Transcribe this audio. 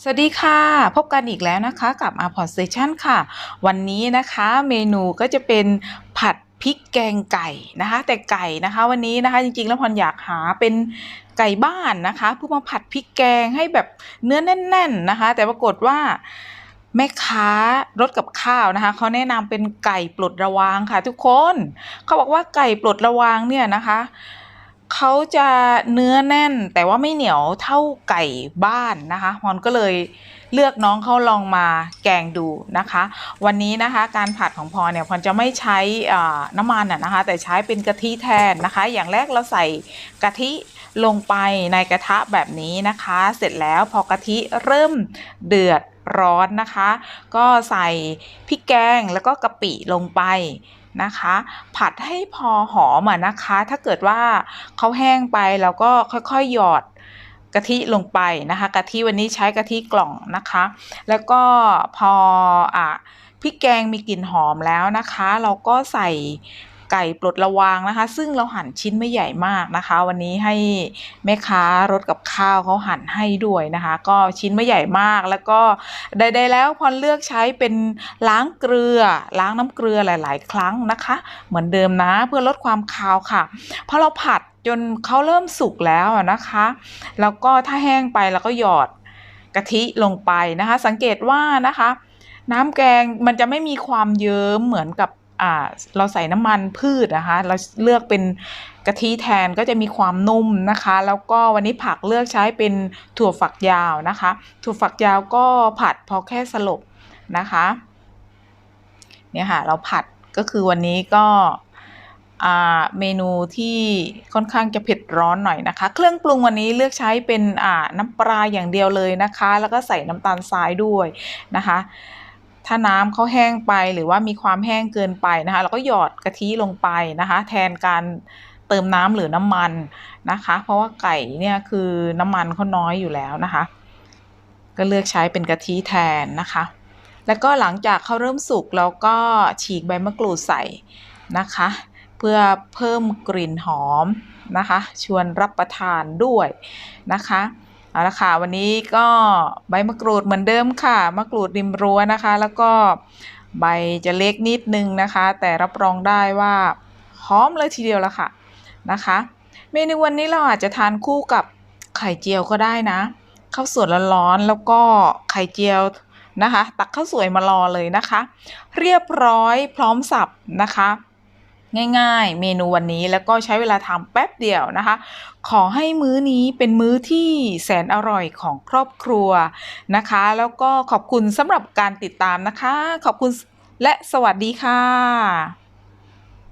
สวัสดีค่ะ พบกันอีกแล้วนะคะกับ a p o r t Station ค่ะ วันนี้นะคะเมนูก็จะเป็นผัดพริกแกงไก่นะคะ แต่ไก่นะคะ วันนี้นะคะจริงๆแล้วพรอยากหาเป็นไก่บ้านนะคะเพื่อมาผัดพริกแกงให้แบบเนื้อแน่น ๆนะคะ แต่ปรากฏว่าแม่ค้ารถกับข้าวนะคะเขาแนะนำเป็นไก่ปลดระวางค่ะ ทุกคนเขาบอกว่าไก่ปลดระวางเนี่ยนะคะ เขาจะเนื้อแน่นแต่ว่าไม่เหนียวเท่าไก่บ้านนะคะพรก็เลยเลือกน้องเขาลองมาแกงดูนะคะ วันนี้นะคะการผัดของพรเนี่ยพรจะไม่ใช้น้ำมันนะคะ แต่ใช้เป็นกะทิแทนนะคะ อย่างแรกเราใส่กะทิลงไปในกระทะแบบนี้นะคะ เสร็จแล้วพอกะทิเริ่มเดือดร้อนนะคะ ก็ใส่พริกแกงแล้วก็กะปิลงไป นะคะ ผัดให้พอหอมอนะคะ ถ้าเกิดว่าเขาแห้งไปเราก็ค่อยๆหยอดกะทิลงไปนะคะกะทิวันนี้ใช้กะทิกล่องนะคะ แล้วก็พออะพริกแกงมีกลิ่นหอมแล้วนะคะ เราก็ใส่ ไก่ปลดระวางนะคะ ซึ่งเราหั่นชิ้นไม่ใหญ่มากนะคะ วันนี้ให้แม่ค้ารถกับข้าวเขาหั่นให้ด้วยนะคะ ก็ชิ้นไม่ใหญ่มากแล้วก็ใดๆแล้วพรเลือกใช้เป็นล้างเกลือ ล้างน้ำเกลือหลาย ๆ ครั้งนะคะ เหมือนเดิมนะเพื่อลดความคาวค่ะพอเราผัดจนเขาเริ่มสุกแล้วนะคะ แล้วก็ถ้าแห้งไปเราก็หยอดกะทิลงไปนะคะ สังเกตว่านะคะ น้ำแกงมันจะไม่มีความเยิ้มเหมือนกับ เราใส่น้ำมันพืชนะคะ เราเลือกเป็นกะทิแทนก็จะมีความนุ่มนะคะ แล้วก็วันนี้ผักเลือกใช้เป็นถั่วฝักยาวนะคะ ถั่วฝักยาวก็ผัดพอแค่สลบนะคะเนี่ยค่ะเราผัดก็คือวันนี้ก็เมนูที่ค่อนข้างจะเผ็ดร้อนหน่อยนะคะ เครื่องปรุงวันนี้เลือกใช้เป็นน้ำปลาอย่างเดียวเลยนะคะ แล้วก็ใส่น้ำตาลทรายด้วยนะคะ ถ้าน้ำเขาแห้งไปหรือว่ามีความแห้งเกินไปนะคะ เราก็หยอดกะทิลงไปนะคะ แทนการเติมน้ำหรือน้ำมันนะคะ เพราะว่าไก่เนี่ยคือน้ำมันเขาน้อยอยู่แล้วนะคะ ก็เลือกใช้เป็นกะทิแทนนะคะ แล้วก็หลังจากเขาเริ่มสุกเราก็ฉีกใบมะกรูดใส่นะคะ เพื่อเพิ่มกลิ่นหอมนะคะ ชวนรับประทานด้วยนะคะ เอาละค่ะวันนี้ก็ใบมะกรูดเหมือนเดิมค่ะ มะกรูดริมรั้วนะคะ แล้วก็ใบจะเล็กนิดนึงนะคะ แต่รับรองได้ว่าหอมเลยทีเดียวละค่ะนะคะ เมนูวันนี้เราอาจจะทานคู่กับไข่เจียวก็ได้นะข้าวสวยร้อนๆแล้วก็ไข่เจียวนะคะ ตักข้าวสวยมารอเลยนะคะ เรียบร้อยพร้อมสับนะคะ ง่าย ๆ เมนูวันนี้แล้วก็ใช้เวลาทำแป๊บเดียวนะคะ ขอให้มื้อนี้เป็นมื้อที่แสนอร่อยของครอบครัวนะคะ แล้วก็ขอบคุณสำหรับการติดตามนะคะ ขอบคุณและสวัสดีค่ะ